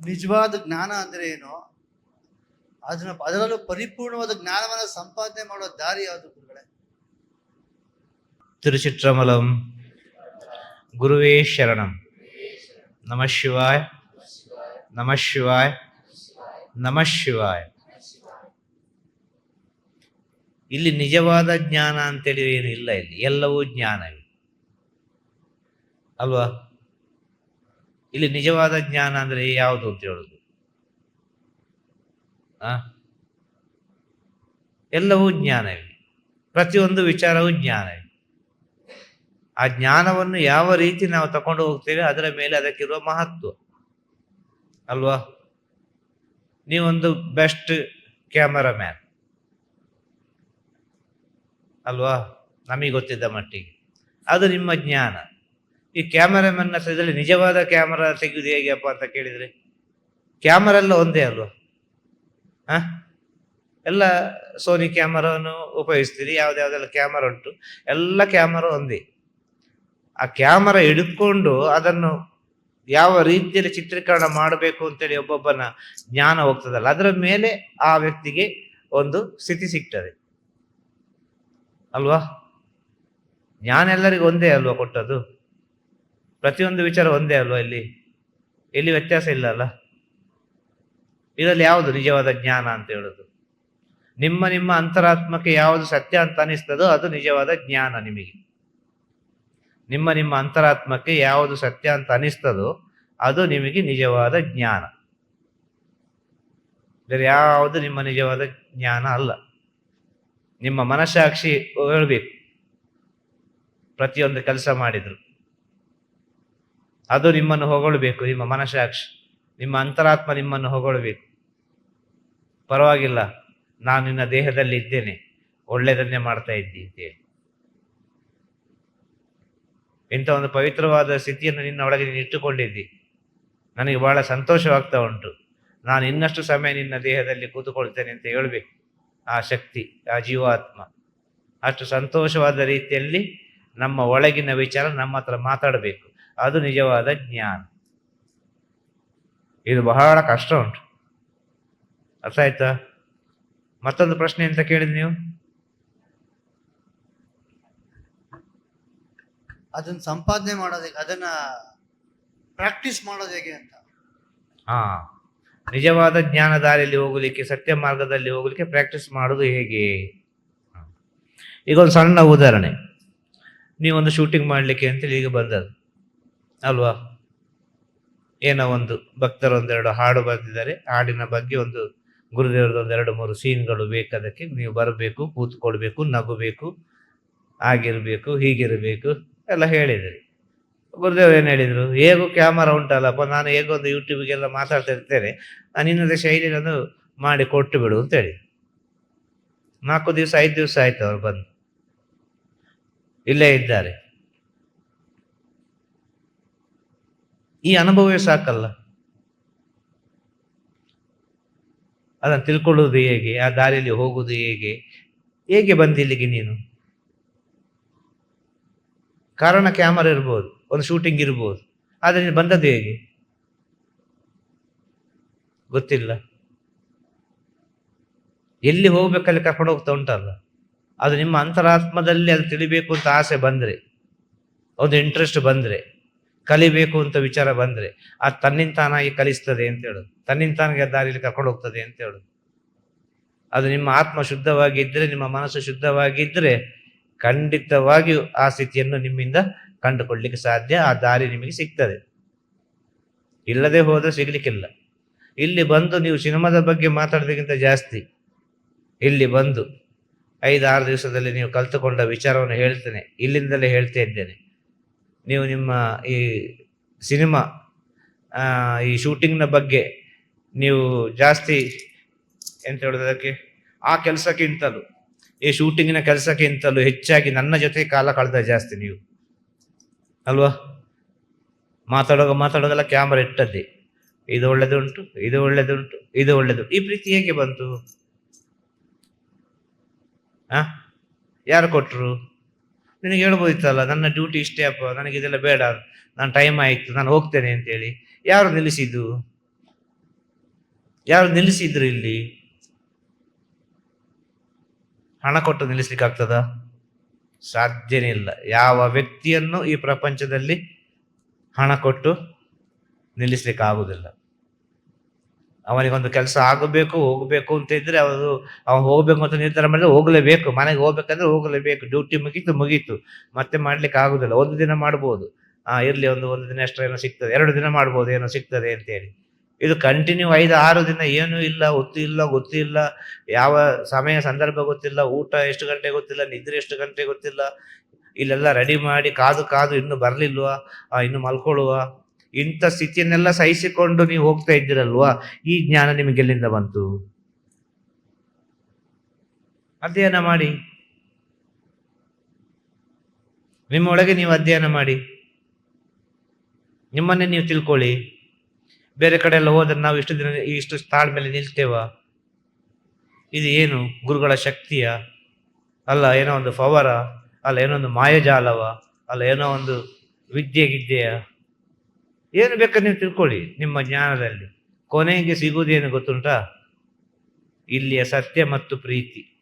ನಿಜವಾದ ಜ್ಞಾನ ಅಂದ್ರೆ ಏನು? ಅದನ್ನ ಅದರಲ್ಲೂ ಪರಿಪೂರ್ಣವಾದ ಜ್ಞಾನವನ್ನು ಸಂಪಾದನೆ ಮಾಡುವ ದಾರಿ ಯಾವುದು ಗುರುಗಳೇ? ತಿರುಚಿತ್ರಮಲಂ. ಗುರುವೇ ಶರಣಂ. ನಮಃ ಶಿವಾಯ. ನಮಃ ಶಿವಾಯ. ನಮಃ ಶಿವಾಯ. ಇಲ್ಲಿ ನಿಜವಾದ ಜ್ಞಾನ ಅಂತೇಳಿ ಏನು ಇಲ್ಲ ಇಲ್ಲಿ. ಎಲ್ಲವೂ ಜ್ಞಾನವೇ. ಅಲ್ವಾ? ಇಲ್ಲಿ ನಿಜವಾದ ಜ್ಞಾನ ಅಂದ್ರೆ ಯಾವುದು ಅಂತ ಹೇಳುದು? ಆ? ಎಲ್ಲವೂ ಜ್ಞಾನವೇ ಪ್ರತಿಯೊಂದು ವಿಚಾರವೂ ಜ್ಞಾನವೇ ಆ ಜ್ಞಾನವನ್ನು ಯಾವ ರೀತಿ ನಾವು ತಕೊಂಡು ಹೋಗ್ತೇವೆ ಅದರ ಮೇಲೆ ಅದಕ್ಕಿರುವ ಮಹತ್ವ. ಅಲ್ವಾ? ನೀವೊಂದು ಬೆಸ್ಟ್ ಕ್ಯಾಮರಾಮ್ಯಾನ್. ಅಲ್ವಾ? ನಮಗೆ ಗೊತ್ತಿದ್ದ ಮಟ್ಟಿಗೆ. ಅದು ನಿಮ್ಮ ಜ್ಞಾನ. ಈ ಕ್ಯಾಮರಾಮನ್ ಹತ್ರದಲ್ಲಿ ನಿಜವಾದ ಕ್ಯಾಮರಾ ತೆಗೆಯುವುದು ಹೇಗೆಪ್ಪ ಅಂತ ಕೇಳಿದ್ರೆ ಕ್ಯಾಮರಾ ಎಲ್ಲ ಒಂದೇ ಅಲ್ವಾ? ಹ? ಎಲ್ಲ ಸೋನಿ ಕ್ಯಾಮರಾವನ್ನು ಉಪಯೋಗಿಸ್ತೀರಿ ಯಾವ್ದಾವ್ದೆಲ್ಲ ಕ್ಯಾಮರಾ ಉಂಟು, ಎಲ್ಲ ಕ್ಯಾಮರಾ ಒಂದೇ. ಆ ಕ್ಯಾಮರಾ ಹಿಡ್ಕೊಂಡು ಅದನ್ನು ಯಾವ ರೀತಿಯಲ್ಲಿ ಚಿತ್ರೀಕರಣ ಮಾಡಬೇಕು ಅಂತೇಳಿ ಒಬ್ಬೊಬ್ಬನ ಜ್ಞಾನ ಹೋಗ್ತದಲ್ಲ, ಅದರ ಮೇಲೆ ಆ ವ್ಯಕ್ತಿಗೆ ಒಂದು ಸ್ಥಿತಿ ಸಿಗ್ತದೆ. ಅಲ್ವಾ? ಜ್ಞಾನ ಎಲ್ಲರಿಗೂ ಒಂದೇ ಅಲ್ವಾ ಕೊಟ್ಟದ್ದು? ಪ್ರತಿಯೊಂದು ವಿಚಾರ ಒಂದೇ ಅಲ್ವಾ ಇಲ್ಲಿ? ಎಲ್ಲಿ ವ್ಯತ್ಯಾಸ ಇಲ್ಲ ಅಲ್ಲ? ಇದರಲ್ಲಿ ಯಾವುದು ನಿಜವಾದ ಜ್ಞಾನ ಅಂತ ಹೇಳೋದು? ನಿಮ್ಮ ನಿಮ್ಮ ಅಂತರಾತ್ಮಕ್ಕೆ ಯಾವುದು ಸತ್ಯ ಅಂತ ಅನಿಸ್ತದೋ ಅದು ನಿಜವಾದ ಜ್ಞಾನ ನಿಮಗೆ. ನಿಮ್ಮ ನಿಮ್ಮ ಅಂತರಾತ್ಮಕ್ಕೆ ಯಾವುದು ಸತ್ಯ ಅಂತ ಅನಿಸ್ತದೋ ಅದು ನಿಮಗೆ ನಿಜವಾದ ಜ್ಞಾನ. ಬೇರೆ ಯಾವುದು ನಿಮ್ಮ ನಿಜವಾದ ಜ್ಞಾನ ಅಲ್ಲ. ನಿಮ್ಮ ಮನಸ್ಸಾಕ್ಷಿ ಹೇಳ್ಬೇಕು. ಪ್ರತಿಯೊಂದು ಕೆಲಸ ಮಾಡಿದ್ರು. ಅದು ನಿಮ್ಮನ್ನು ಹೊಗಳಬೇಕು, ನಿಮ್ಮ ಮನಸಾಕ್ಷಿ ನಿಮ್ಮ ಅಂತರಾತ್ಮ ನಿಮ್ಮನ್ನು ಹೊಗಳಬೇಕು. ಪರವಾಗಿಲ್ಲ, ನಾನು ನಿನ್ನ ದೇಹದಲ್ಲಿ ಇದ್ದೇನೆ. ಒಳ್ಳೆಯದನ್ನೇ ಮಾಡ್ತಾ ಇದ್ದಿ ಇಂಥ ಒಂದು ಪವಿತ್ರವಾದ ಸ್ಥಿತಿಯನ್ನು ನಿನ್ನ ಒಳಗೆ ನೀನು ಇಟ್ಟುಕೊಂಡಿದ್ದಿ. ನನಗೆ ಬಹಳ ಸಂತೋಷವಾಗ್ತಾ ಉಂಟು. ನಾನು ಇನ್ನಷ್ಟು ಸಮಯ ನಿನ್ನ ದೇಹದಲ್ಲಿ ಕೂತುಕೊಳ್ತೇನೆ ಅಂತ ಹೇಳಬೇಕು. ಆ ಶಕ್ತಿ, ಆ ಜೀವಾತ್ಮ. ಅಷ್ಟು ಸಂತೋಷವಾದ ರೀತಿಯಲ್ಲಿ ನಮ್ಮ ಒಳಗಿನ ವಿಚಾರ ನಮ್ಮ ಹತ್ರ ಮಾತಾಡಬೇಕು. ಅದು ನಿಜವಾದ ಜ್ಞಾನ. ಇದು ಬಹಳ ಕಷ್ಟ ಉಂಟು. ಅರ್ಥ ಆಯ್ತಾ? ಮತ್ತೊಂದು ಪ್ರಶ್ನೆ ಅಂತ ಕೇಳಿದ್ ನೀವು? ಅದನ್ನ ಸಂಪಾದನೆ ಮಾಡೋದು ಹೇಗೆ? ಅದನ್ನ ಪ್ರಾಕ್ಟೀಸ್ ಮಾಡೋದು ಹೇಗೆ ಅಂತ. ಹಾ. ನಿಜವಾದ ಜ್ಞಾನ ದಾರಿಯಲ್ಲಿ ಹೋಗಲಿಕ್ಕೆ ಸತ್ಯ ಮಾರ್ಗದಲ್ಲಿ ಹೋಗಲಿಕ್ಕೆ ಪ್ರಾಕ್ಟೀಸ್ ಮಾಡೋದು ಹೇಗೆ? ಈಗ ಒಂದು ಸಣ್ಣ ಉದಾಹರಣೆ. ನೀವೊಂದು ಶೂಟಿಂಗ್ ಮಾಡಲಿಕ್ಕೆ ಅಂತೇಳಿ ಈಗ ಬಂದದ್ದು. ಅಲ್ವಾ? ಏನೋ ಒಂದು ಭಕ್ತರು ಒಂದೆರಡು ಹಾಡು ಬಂದಿದ್ದಾರೆ. ಹಾಡಿನ ಬಗ್ಗೆ ಒಂದು ಗುರುದೇವರದ್ದು ಒಂದೆರಡು ಮೂರು ಸೀನ್ಗಳು ಬೇಕದಕ್ಕೆ ನೀವು ಬರಬೇಕು, ಕೂತ್ಕೊಳ್ಬೇಕು, ನಗಬೇಕು, ಆಗಿರಬೇಕು, ಹೀಗಿರಬೇಕು, ಎಲ್ಲ ಹೇಳಿದ್ರಿ ಗುರುದೇವರು ಏನು ಹೇಳಿದರು? ಹೇಗೂ ಕ್ಯಾಮರಾ ಉಂಟಲ್ಲಪ್ಪ, ನಾನು ಹೇಗೋ ಒಂದು ಯೂಟ್ಯೂಬ್ಗೆಲ್ಲ ಮಾತಾಡ್ತಾ ಇರ್ತೇನೆ. ನಾನು ಇನ್ನೊಂದು ಮಾಡಿ ಕೊಟ್ಟು ಬಿಡು ಅಂತ ಹೇಳಿ ನಾಲ್ಕು ದಿವಸ, ಐದು ದಿವಸ ಆಯ್ತು ಅವ್ರು ಬಂದು. ಇಲ್ಲೇ ಇದ್ದಾರೆ. ಈ ಅನುಭವವೇ ಸಾಕಲ್ಲ. ಅದನ್ನು ತಿಳ್ಕೊಳ್ಳೋದು ಹೇಗೆ, ಆ ದಾರಿಯಲ್ಲಿ ಹೋಗುವುದು ಹೇಗೆ ಹೇಗೆ ಬಂದಿಲ್ಲಿಗೆ ನೀನು? ಕಾರಣ ಕ್ಯಾಮರಾ ಇರ್ಬೋದು, ಒಂದು ಶೂಟಿಂಗ್ ಇರ್ಬೋದು, ಆದರೆ ನೀನು ಬಂದದ್ದು ಹೇಗೆ? ಗೊತ್ತಿಲ್ಲ. ಎಲ್ಲಿ ಹೋಗ್ಬೇಕಲ್ಲಿ ಕರ್ಕೊಂಡು ಹೋಗ್ತಾ ಉಂಟಲ್ಲ. ಅದು ನಿಮ್ಮ ಅಂತರಾತ್ಮದಲ್ಲಿ ಅದು ತಿಳಿಬೇಕು ಅಂತ ಆಸೆ ಬಂದ್ರೆ, ಒಂದು ಇಂಟ್ರೆಸ್ಟ್ ಬಂದ್ರೆ. ಕಲಿಬೇಕು ಅಂತ ವಿಚಾರ ಬಂದ್ರೆ ಆ ತನ್ನಿಂತಾನಾಗಿ ಕಲಿಸ್ತದೆ ಅಂತ ಹೇಳೋದು. ತನ್ನಿಂತಾನಾಗಿ ದಾರಿಯಲ್ಲಿ ಕರ್ಕೊಂಡು ಹೋಗ್ತದೆ ಅಂತ ಹೇಳೋದು. ಅದು ನಿಮ್ಮ ಆತ್ಮ ಶುದ್ಧವಾಗಿದ್ದರೆ ನಿಮ್ಮ ಮನಸ್ಸು ಶುದ್ಧವಾಗಿದ್ದರೆ ಖಂಡಿತವಾಗಿಯೂ ಆ ಸ್ಥಿತಿಯನ್ನು ನಿಮ್ಮಿಂದ ಕಂಡುಕೊಳ್ಳಿಕ್ಕೆ ಸಾಧ್ಯ, ಆ ದಾರಿ ನಿಮಗೆ ಸಿಗ್ತದೆ. ಇಲ್ಲದೆ ಹೋದರೆ ಸಿಗ್ಲಿಕ್ಕಿಲ್ಲ. ಇಲ್ಲಿ ಬಂದು ನೀವು ಸಿನಿಮಾದ ಬಗ್ಗೆ ಮಾತಾಡೋದಕ್ಕಿಂತ ಜಾಸ್ತಿ ಇಲ್ಲಿ ಬಂದು ಐದು ಆರು ದಿವಸದಲ್ಲಿ ನೀವು ಕಲ್ತುಕೊಂಡ ವಿಚಾರವನ್ನು ಹೇಳ್ತೇನೆ, ಇಲ್ಲಿಂದಲೇ ಹೇಳ್ತಾ ಇದ್ದೇನೆ. ನೀವು ನಿಮ್ಮ ಈ ಸಿನಿಮಾ ಈ ಶೂಟಿಂಗ್ನ ಬಗ್ಗೆ ನೀವು ಜಾಸ್ತಿ ಎಂತ ಹೇಳೋದು ಅದಕ್ಕೆ? ಆ ಕೆಲಸಕ್ಕಿಂತಲೂ, ಈ ಶೂಟಿಂಗಿನ ಕೆಲಸಕ್ಕಿಂತಲೂ ಹೆಚ್ಚಾಗಿ ನನ್ನ ಜೊತೆ ಕಾಲ ಕಳೆದ ಜಾಸ್ತಿ ನೀವು. ಅಲ್ವಾ? ಮಾತಾಡುವಾಗ ಮಾತಾಡೋದೆಲ್ಲ ಕ್ಯಾಮರಾ ಇಟ್ಟದ್ದೆ. ಇದು ಒಳ್ಳೆದುಂಟು ಇದು ಒಳ್ಳೆದುಂಟು, ಇದು ಒಳ್ಳೆದು ಈ ಪ್ರೀತಿ ಹೇಗೆ ಬಂತು? ಆ? ಯಾರು ಕೊಟ್ರು? ನಿನಗೆ ಹೇಳ್ಬೋದಿತ್ತಲ್ಲ, ನನ್ನ ಡ್ಯೂಟಿ ಇಷ್ಟೇ ಅಪ್ಪ, ನನಗೆ ಇದೆಲ್ಲ ಬೇಡ. ನಾನು ಟೈಮ್ ಆಯಿತು, ನಾನು ಹೋಗ್ತೇನೆ ಅಂತೇಳಿ. ಯಾರು ನಿಲ್ಲಿಸಿದ್ದು? ಯಾರು ನಿಲ್ಲಿಸಿದ್ರು ಇಲ್ಲಿ? ಹಣ ಕೊಟ್ಟು ನಿಲ್ಲಿಸ್ಲಿಕ್ಕೆ ಆಗ್ತದ? ಸಾಧ್ಯನೇ ಇಲ್ಲ. ಯಾವ ವ್ಯಕ್ತಿಯನ್ನು ಈ ಪ್ರಪಂಚದಲ್ಲಿ ಹಣ ಕೊಟ್ಟು ನಿಲ್ಲಿಸ್ಲಿಕ್ಕೆ ಆಗುದಿಲ್ಲ. ಅವನಿಗೊಂದು ಕೆಲಸ ಆಗಬೇಕು, ಹೋಗಬೇಕು ಅಂತ ಇದ್ರೆ ಅವರು ಅವನು ಹೋಗ್ಬೇಕು ಅಂತ ನಿರ್ಧಾರ ಮಾಡಿದ್ರೆ ಹೋಗಲೇಬೇಕು. ಮನೆಗೆ ಹೋಗ್ಬೇಕಂದ್ರೆ ಹೋಗಲೇಬೇಕು. ಡ್ಯೂಟಿ ಮುಗೀತು ಮುಗೀತು. ಮತ್ತೆ ಮಾಡ್ಲಿಕ್ಕೆ ಆಗುದಿಲ್ಲ. ಒಂದು ದಿನ ಮಾಡ್ಬೋದು. ಆ, ಇರ್ಲಿ, ಒಂದು ಒಂದು ದಿನ ಅಷ್ಟರ ಏನೋ ಸಿಗ್ತದೆ. ಎರಡು ದಿನ ಮಾಡ್ಬೋದು, ಏನೋ ಸಿಗ್ತದೆ ಅಂತೇಳಿ ಇದು ಕಂಟಿನ್ಯೂ ಐದು, ಆರು ದಿನ ಏನೂ ಇಲ್ಲ, ಹೊತ್ತು ಇಲ್ಲ ಗೊತ್ತಿಲ್ಲ ಯಾವ ಸಮಯ, ಸಂದರ್ಭ ಗೊತ್ತಿಲ್ಲ. ಊಟ ಎಷ್ಟು ಗಂಟೆ ಗೊತ್ತಿಲ್ಲ, ನಿದ್ರೆ ಎಷ್ಟು ಗಂಟೆ ಗೊತ್ತಿಲ್ಲ. ಇಲ್ಲೆಲ್ಲ ರೆಡಿ ಮಾಡಿ, ಕಾದು ಕಾದು ಇನ್ನು ಬರ್ಲಿಲ್ವಾ? ಇನ್ನು ಮಲ್ಕೊಳ್ಳುವ? ಇಂಥ ಸ್ಥಿತಿಯನ್ನೆಲ್ಲ ಸಹಿಸಿಕೊಂಡು ನೀವು ಹೋಗ್ತಾ ಇದ್ದೀರಲ್ವಾ? ಈ ಜ್ಞಾನ ನಿಮಗೆ ಎಲ್ಲಿಂದ ಬಂತು? ಅಧ್ಯಯನ ಮಾಡಿ. ನಿಮ್ಮೊಳಗೆ ನೀವು ಅಧ್ಯಯನ ಮಾಡಿ. ನಿಮ್ಮನ್ನೇ ನೀವು ತಿಳ್ಕೊಳ್ಳಿ. ಬೇರೆ ಕಡೆ ಎಲ್ಲ ಹೋದ್ರೆ ನಾವು ಇಷ್ಟು ದಿನ ಇಷ್ಟು ತಾಳ್ಮೇಲೆ ನಿಲ್ತೇವ? ಇದು ಏನು? ಗುರುಗಳ ಶಕ್ತಿಯ? ಅಲ್ಲ, ಏನೋ ಒಂದು ಪವರ ಅಲ್ಲ, ಏನೋ ಒಂದು ಮಾಯಜಾಲವ? ಅಲ್ಲ, ಏನೋ ಒಂದು ವಿದ್ಯೆ ಗಿದ್ಯೆಯ? ಏನು ಬೇಕಾದ್ರೆ ನೀವು ತಿಳ್ಕೊಳ್ಳಿ ನಿಮ್ಮ ಜ್ಞಾನದಲ್ಲಿ. ಕೊನೆಗೆ ಸಿಗುವುದೇನು ಗೊತ್ತುಂಟಾ? ಇಲ್ಲಿಯ ಸತ್ಯ ಮತ್ತು ಪ್ರೀತಿ.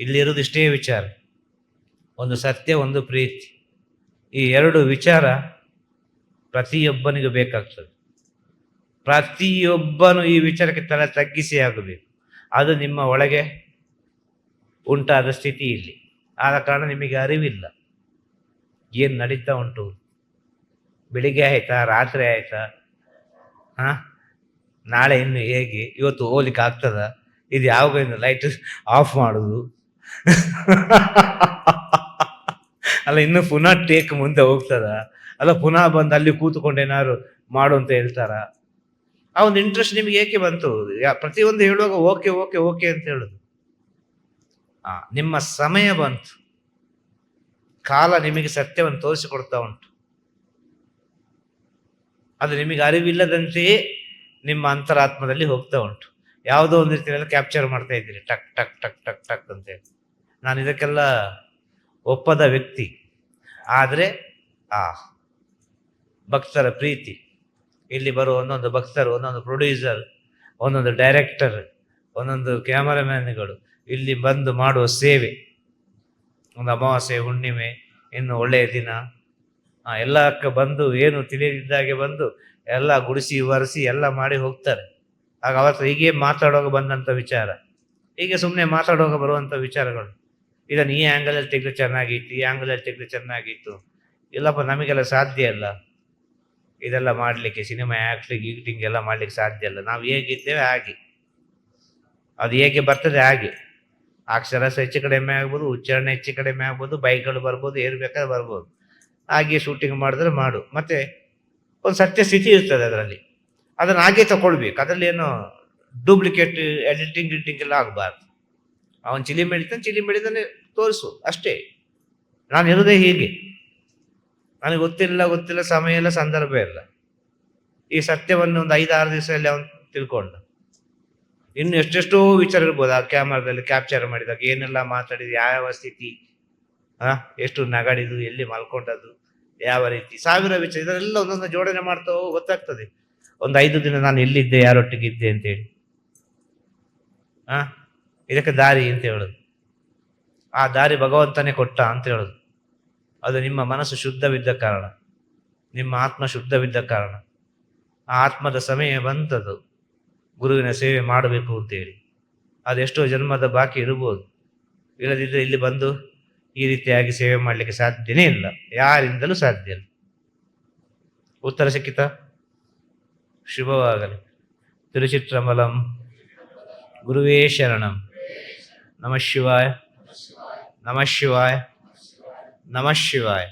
ಇಲ್ಲಿರೋದು ಇಷ್ಟೇ ವಿಚಾರ. ಒಂದು ಸತ್ಯ, ಒಂದು ಪ್ರೀತಿ. ಈ ಎರಡು ವಿಚಾರ ಪ್ರತಿಯೊಬ್ಬನಿಗೂ ಬೇಕಾಗ್ತದೆ. ಪ್ರತಿಯೊಬ್ಬನು ಈ ವಿಚಾರಕ್ಕೆ ತಲೆ ತಗ್ಗಿಸಿ ಆಗಬೇಕು. ಅದು ನಿಮ್ಮ ಒಳಗೆ ಉಂಟಾದ ಸ್ಥಿತಿ ಇಲ್ಲಿ ಆದ ಕಾರಣ ನಿಮಗೆ ಅರಿವಿಲ್ಲ. ಏನು ನಡೀತಾ ಉಂಟು? ಬೆಳಿಗ್ಗೆ ಆಯ್ತಾ, ರಾತ್ರಿ ಆಯ್ತಾ? ಹಾ ನಾಳೆ ಇನ್ನು ಹೇಗೆ? ಇವತ್ತು ಹೋಗ್ಲಿಕ್ಕೆ ಆಗ್ತದ? ಇದು ಯಾವಾಗ ಇನ್ನು ಲೈಟ್ ಆಫ್ ಮಾಡುದು? ಅಲ್ಲ, ಇನ್ನು ಪುನಃ ಟೇಕ್ ಮುಂದೆ ಹೋಗ್ತದ? ಅಲ್ಲ, ಪುನಃ ಬಂದು ಅಲ್ಲಿ ಕೂತ್ಕೊಂಡು ಏನಾದ್ರು ಮಾಡು ಅಂತ ಹೇಳ್ತಾರ? ಆ ಒಂದು ಇಂಟ್ರೆಸ್ಟ್ ನಿಮಗೆ ಏಕೆ ಬಂತು? ಪ್ರತಿಯೊಂದು ಹೇಳುವಾಗ ಓಕೆ ಓಕೆ ಓಕೆ ಅಂತ ಹೇಳುದು. ನಿಮ್ಮ ಸಮಯ ಬಂತು. ಕಾಲ ನಿಮಗೆ ಸತ್ಯವನ್ನು ತೋರಿಸಿಕೊಡ್ತಾ ಉಂಟು. ಅದು ನಿಮಗೆ ಅರಿವಿಲ್ಲದಂತೆಯೇ ನಿಮ್ಮ ಅಂತರಾತ್ಮದಲ್ಲಿ ಹೋಗ್ತಾ ಉಂಟು. ಯಾವುದೋ ಒಂದು ರೀತಿಯಲ್ಲಿ ಕ್ಯಾಪ್ಚರ್ ಮಾಡ್ತಾ ಇದ್ದೀರಿ. ಟಕ್ ಟಕ್ ಟಕ್ ಟಕ್ ಟಕ್ ಅಂತೇಳಿ ನಾನು ಇದಕ್ಕೆಲ್ಲ ಒಪ್ಪದ ವ್ಯಕ್ತಿ. ಆದರೆ, ಆ, ಭಕ್ತರ ಪ್ರೀತಿ. ಇಲ್ಲಿ ಬರುವ ಒಂದೊಂದು ಭಕ್ತರು, ಒಂದೊಂದು ಪ್ರೊಡ್ಯೂಸರ್ ಒಂದೊಂದು ಡೈರೆಕ್ಟರ್ ಒಂದೊಂದು ಕ್ಯಾಮರಾಮ್ಯಾನ್ಗಳು ಇಲ್ಲಿ ಬಂದು ಮಾಡುವ ಸೇವೆ. ಒಂದು ಅಮಾವಾಸ್ಯೆ ಹುಣ್ಣಿಮೆ, ಇನ್ನು ಒಳ್ಳೆಯ ದಿನ. ಎಲ್ಲಕ್ಕೆ ಬಂದು, ಏನು ತಿಳಿದಿದ್ದಾಗೆ ಬಂದು, ಎಲ್ಲ ಗುಡಿಸಿ, ಒರೆಸಿ, ಎಲ್ಲ ಮಾಡಿ ಹೋಗ್ತಾರೆ. ಆಗ ಅವತ್ತು ಹೀಗೆ ಮಾತಾಡೋಕೆ ಬಂದಂಥ ವಿಚಾರ. ಹೀಗೆ ಸುಮ್ಮನೆ ಮಾತಾಡೋಕೆ ಬರುವಂಥ ವಿಚಾರಗಳು. ಇದನ್ನು ಈ ಆ್ಯಂಗಲಲ್ಲಿ ತೆಗೆದು ಚೆನ್ನಾಗಿತ್ತು, ಈ ಆ್ಯಂಗಲಲ್ಲಿ ತೆಗೆದು ಚೆನ್ನಾಗಿತ್ತು. ಇಲ್ಲಪ್ಪ, ನಮಗೆಲ್ಲ ಸಾಧ್ಯ ಇಲ್ಲ. ಇದೆಲ್ಲ ಮಾಡಲಿಕ್ಕೆ ಸಿನಿಮಾ ಆ್ಯಕ್ಟಿಂಗ್ ಈಕ್ಟಿಂಗ್ ಎಲ್ಲ ಮಾಡಲಿಕ್ಕೆ ಸಾಧ್ಯ ಇಲ್ಲ. ನಾವು ಹೇಗಿದ್ದೇವೆ ಹಾಗೆ. ಅದು ಹೇಗೆ ಬರ್ತದೆ ಹಾಗೆ. ಅಕ್ಷರಸ ಹೆಚ್ಚು ಕಡಿಮೆ ಆಗ್ಬೋದು, ಉಚ್ಚಾರಣೆ ಹೆಚ್ಚು ಕಡಿಮೆ ಆಗ್ಬೋದು, ಬೈಕ್ಗಳು ಬರ್ಬೋದು ಏರ್ಬೇಕಾದ್ರೆ ಬರ್ಬೋದು. ಹಾಗೆ ಶೂಟಿಂಗ್ ಮಾಡಿದ್ರೆ ಮಾಡು. ಮತ್ತೆ ಒಂದು ಸತ್ಯ ಸ್ಥಿತಿ ಇರ್ತದೆ ಅದರಲ್ಲಿ. ಅದನ್ನು ಹಾಗೆ ತಗೊಳ್ಬೇಕು ಅದರಲ್ಲಿ ಏನು ಡೂಪ್ಲಿಕೇಟ್ ಎಡಿಟಿಂಗ್ ಗಿಡಿಟಿಂಗ್ ಎಲ್ಲ ಆಗಬಾರ್ದು. ಅವನು ಚಿಲಿ ಮೆಡಿತಾನೆ ಚಿಲಿ ಮೆಡಿತಾನೆ ತೋರಿಸು. ಅಷ್ಟೇ. ನಾನು ಇರೋದೇ ಹೀಗೆ. ನನಗೆ ಗೊತ್ತಿಲ್ಲ ಗೊತ್ತಿಲ್ಲ, ಸಮಯ ಇಲ್ಲ, ಸಂದರ್ಭ ಇಲ್ಲ. ಈ ಸತ್ಯವನ್ನು ಒಂದು ಐದಾರು ದಿವಸದಲ್ಲಿ ಅವನು ತಿಳ್ಕೊಂಡ. ಇನ್ನು ಎಷ್ಟೆಷ್ಟೋ ವಿಚಾರ ಇರ್ಬೋದು ಆ ಕ್ಯಾಮರಾದಲ್ಲಿ ಕ್ಯಾಪ್ಚರ್ ಮಾಡಿದಾಗ ಏನೆಲ್ಲ ಮಾತಾಡಿದ ಯಾವ ಸ್ಥಿತಿ? ಎಷ್ಟು ನಗಡಿದು ಎಲ್ಲಿ ಮಲ್ಕೊಂಡದ್ದು, ಯಾವ ರೀತಿ. ಸಾವಿರ ವಿಚಾರ ಇದರೆಲ್ಲ ಒಂದೊಂದು ಜೋಡಣೆ ಮಾಡ್ತಾ ಗೊತ್ತಾಗ್ತದೆ. ಒಂದು ಐದು ದಿನ ನಾನು ಎಲ್ಲಿದ್ದೆ, ಯಾರೊಟ್ಟಿಗಿದ್ದೆ ಅಂತೇಳಿ ಆ, ಇದಕ್ಕೆ ದಾರಿ ಅಂತ ಹೇಳೋದು. ಆ ದಾರಿ ಭಗವಂತನೇ ಕೊಟ್ಟ ಅಂತ ಹೇಳೋದು. ಅದು ನಿಮ್ಮ ಮನಸ್ಸು ಶುದ್ಧವಿದ್ದ ಕಾರಣ. ನಿಮ್ಮ ಆತ್ಮ ಶುದ್ಧವಿದ್ದ ಕಾರಣ. ಆ ಆತ್ಮದ ಸಮಯ ಬಂತದು. ಗುರುವಿನ ಸೇವೆ ಮಾಡಬೇಕು ಅಂತೇಳಿ ಅದೆಷ್ಟೋ ಜನ್ಮದ ಬಾಕಿ ಇರ್ಬೋದು ಇಲ್ಲದಿದ್ದರೆ ಇಲ್ಲಿ ಬಂದು ಈ ರೀತಿಯಾಗಿ ಸೇವೆ ಮಾಡಲಿಕ್ಕೆ ಸಾಧ್ಯನೇ ಇಲ್ಲ. ಯಾರಿಂದಲೂ ಸಾಧ್ಯ ಇಲ್ಲ. ಉತ್ತರ ಸಿಕ್ಕಿತ? ಶುಭವಾಗಲಿ. ತಿರುಚಿತ್ರಮಲಂ. ಗುರುವೇ ಶರಣಂ. ನಮಃ ಶಿವಾಯ. ನಮಃ ಶಿವಾಯ. ನಮಃ ಶಿವಾಯ.